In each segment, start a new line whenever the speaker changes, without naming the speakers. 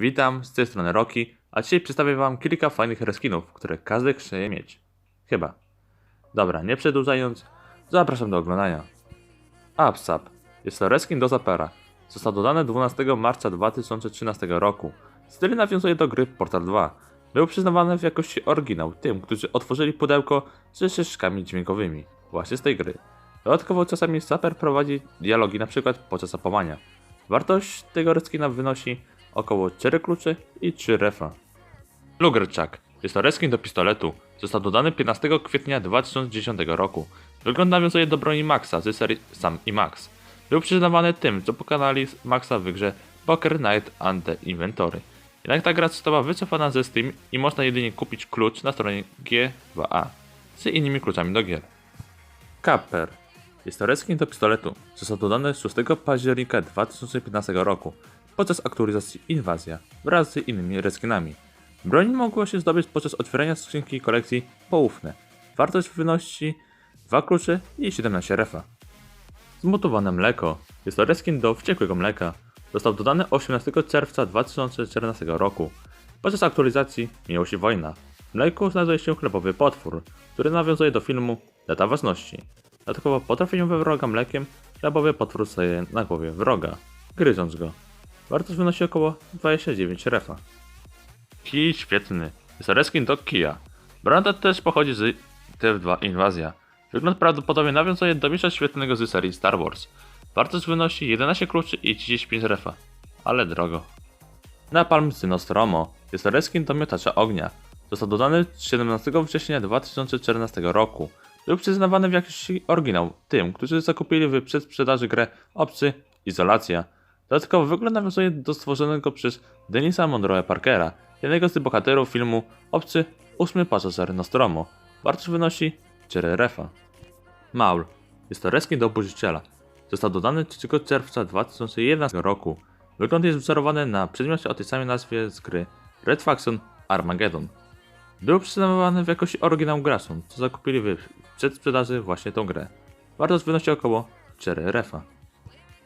Witam, z tej strony Roki, a dzisiaj przedstawię wam kilka fajnych reskinów, które każdy chce mieć. Chyba. Dobra, nie przedłużając, zapraszam do oglądania. Upsap. Jest to reskin do Zapera. Został dodany 12 marca 2013 roku. Styl nawiązuje do gry Portal 2. Był przyznawany w jakości oryginał tym, którzy otworzyli pudełko ze ścieżkami dźwiękowymi. Właśnie z tej gry. Dodatkowo czasami Saper prowadzi dialogi np. podczas zapomania. Wartość tego reskina wynosi około 4 kluczy i 3 refa. Lugerczak. Jest to reskin do pistoletu. Został dodany 15 kwietnia 2010 roku. Wygląd nawiązuje do broni Maxa z serii Sam i Max. Był przyznawany tym, co pokonali Maxa w grze Poker Night and the Inventory. Jednak ta gra została wycofana ze Steam i można jedynie kupić klucz na stronie G2A z innymi kluczami do gier. Kapper. Jest to reskin do pistoletu. Został dodany 6 października 2015 roku podczas aktualizacji Inwazja wraz z innymi reskinami. Broń mogła się zdobyć podczas otwierania skrzynki kolekcji Poufne. Wartość wynosi 2 klucze i 17 refa. Zmutowane mleko. Jest to reskin do wściekłego mleka. Został dodany 18 czerwca 2014 roku. Podczas aktualizacji Miłość i Wojna. W mleku znajduje się chlebowy potwór, który nawiązuje do filmu Data Ważności. Dodatkowo po trafieniu we wroga mlekiem, chlebowy potwór staje na głowie wroga, gryząc go. Wartość wynosi około 29 refa. Kij świetny. Jest to reskin do kija. Branda też pochodzi z TF2 Inwazja. Wygląd prawdopodobnie nawiązuje do mistrza świetnego z serii Star Wars. Wartość wynosi 11 kluczy i 35 refa. Ale drogo. Napalm z Nostromo. Jest to reskin do miotacza ognia. Został dodany 17 września 2014 roku. Był przyznawany w jakiś oryginał tym, którzy zakupili w przedsprzedaży grę Obcy Izolacja. Dodatkowo wygląd nawiązuje do stworzonego przez Denisa Monroe Parkera, jednego z bohaterów filmu Obcy Ósmy Pasażer Nostromo. Wartość wynosi 4 refa. Maul. Jest to reskin do oburzyciela. Został dodany 3 czerwca 2011 roku. Wygląd jest wzorowany na przedmiocie o tej samej nazwie z gry Red Faction Armageddon. Był przyznawany w jakości oryginał graczom, co zakupili w przedsprzedaży właśnie tą grę. Wartość wynosi około 4 refa.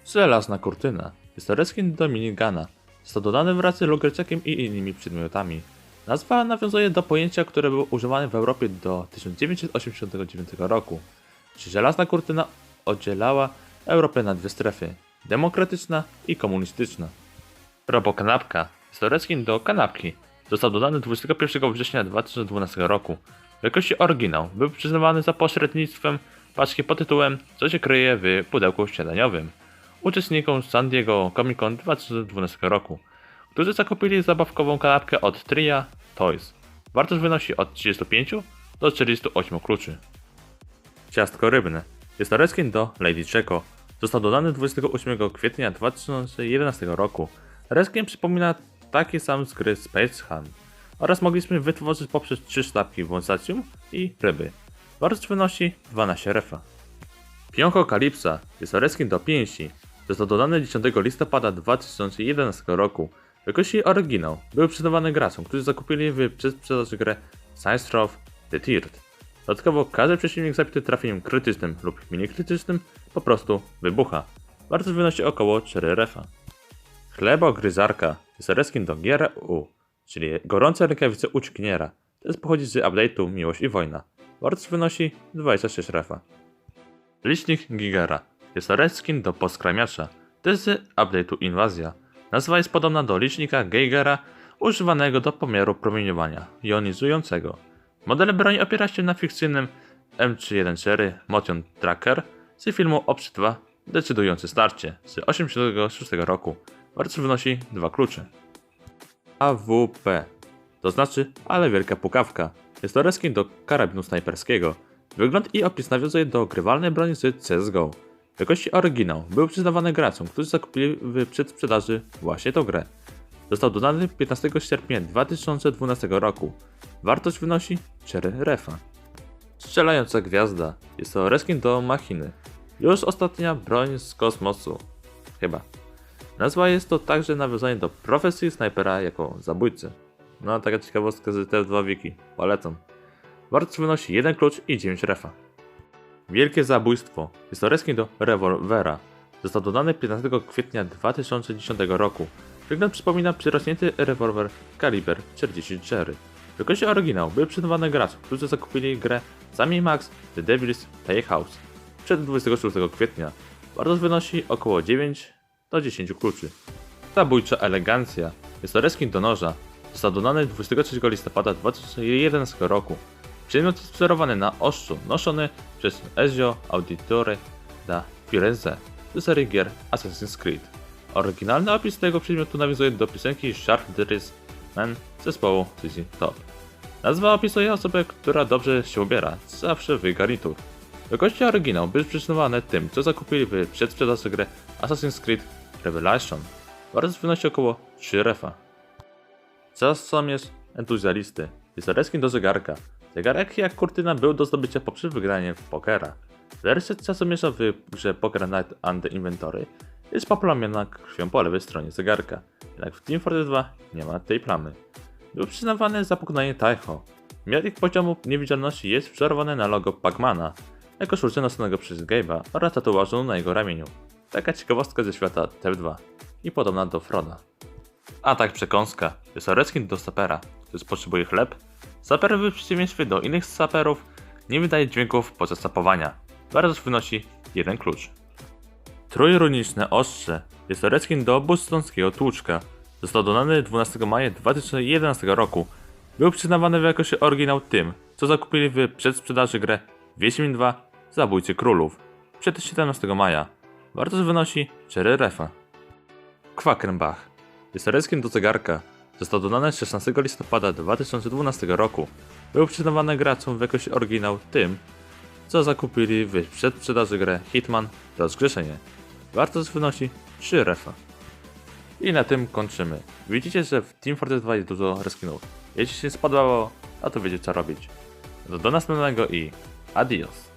Żelazna kurtyna. Jest to reskin do minigana. Został dodany wraz z lugerczakiem i innymi przedmiotami. Nazwa nawiązuje do pojęcia, które było używane w Europie do 1989 roku. Czy żelazna kurtyna oddzielała Europę na dwie strefy. Demokratyczna i komunistyczna. Robokanapka. Jest to reskin do kanapki. Został dodany 21 września 2012 roku. W jakości oryginał był przyznawany za pośrednictwem paczki pod tytułem Co się kryje w pudełku śniadaniowym uczestnikom San Diego Comic Con 2012 roku, którzy zakupili zabawkową kanapkę od Tria Toys. Wartość wynosi od 35 do 48 kluczy. Ciastko rybne. Jest to reskin do Lady Checo. Został dodany 28 kwietnia 2011 roku. Reskin przypomina taki sam z gry Space Hunt oraz mogliśmy wytworzyć poprzez trzy sztabki Wąsacium i ryby. Wartość wynosi 12 refa. Pionko Kalipsa jest to reskin do pięści. Został dodany 10 listopada 2011 roku. W jakości oryginał był przyznawany graczom, którzy zakupili w przedsprzedaży grę Science Trough The Tiert. Dodatkowo każdy przeciwnik zabity trafieniem krytycznym lub mini krytycznym po prostu wybucha. Wartość wynosi około 4 refa. Chlebogryzarka jest reskin do gier U, czyli gorące rękawice uciekiniera. Ten pochodzi z update'u Miłość i Wojna. Wartość wynosi 26 refa. Licznik Gigera jest reskin do poskramiacza. Z update'u Inwazja. Nazwa jest podobna do licznika Geigera używanego do pomiaru promieniowania jonizującego. Model broni opiera się na fikcyjnym M314 Motion Tracker z filmu Obcy 2 Decydujące starcie z 1986 roku. Wartość wynosi 2 klucze. AWP to znaczy ale wielka pukawka. Jest to reskin do karabinu snajperskiego. Wygląd i opis nawiązuje do grywalnej broni z CSGO. W jakości oryginał był przyznawany graczom, którzy zakupili w przedsprzedaży właśnie tą grę. Został dodany 15 sierpnia 2012 roku. Wartość wynosi 4 refa. Strzelająca gwiazda. Jest to reskin do machiny. Już ostatnia broń z kosmosu. Chyba. Nazwa jest to także nawiązanie do profesji snajpera jako zabójcy. No, taka ciekawostka z TF2 Wiki. Polecam. Wartość wynosi 1 klucz i 9 refa. Wielkie zabójstwo. Jest do rewolwera. Został dodany 15 kwietnia 2010 roku. Wygląd przypomina przyrośnięty rewolwer kaliber 44. Wielkości oryginał były przyznawane graczom, którzy zakupili grę Sami Max The Devil's Playhouse przed 26 kwietnia. Wartość wynosi około 9 do 10 kluczy. Zabójcza elegancja jest to do noża. Został dodany 23 listopada 2011 roku. Przedmiot jest na ostrzu noszony przez Ezio Auditore da Firenze z serii gier Assassin's Creed. Oryginalny opis tego przedmiotu nawiązuje do piosenki Shark Dress Man zespołu CC Top. Nazwa opisuje osobę, która dobrze się ubiera, zawsze w garnitur. Wielkości oryginał były przyznawane tym, co zakupili w przedsprzedaży grę Assassin's Creed Revelation. Wartość wynosi około 3 refa. Czasomierz entuzjalisty. Jest to reskin do zegarka. Zegarek jak kurtyna był do zdobycia poprzez wygranie w pokera. Wersja czasomierza w grze Poker Night and the Inventory jest poplamiona krwią po lewej stronie zegarka. Jednak w Team Fortress 2 nie ma tej plamy. Był przyznawany za pokonanie Taiho. Miarek poziomu niewidzialności jest wzorowany na logo Pacmana, jako szurce nosionego przez Gabe'a oraz tatuażu na jego ramieniu. Taka ciekawostka ze świata TF2 i podobna do Froda. A tak przekąska. Jest to reskin do sapera, który potrzebuje chleb. Saper w przeciwieństwie do innych saperów nie wydaje dźwięków podczas sapowania. Wartość wynosi jeden klucz. Trójruniczne ostrze. Jest to reskin do bostońskiego tłuczka. Został dodany 12 maja 2011 roku. Był przyznawany w jakości oryginał tym, co zakupili w przedsprzedaży grę Wiedźmin 2 Zabójcy Królów przed 17 maja. Wartość wynosi 4 refa. Quackenbach. Jest to reskin do zegarka. Został dodany 16 listopada 2012 roku. Był przyznawany graczom w jakości oryginał tym, co zakupili w przedsprzedaży grę Hitman Rozgrzeszenie. Wartość wynosi 3 refa. I na tym kończymy. Widzicie, że w Team Fortress 2 jest dużo reskinów. Jeśli się spodobało, a to wiecie co robić. Do następnego i adios.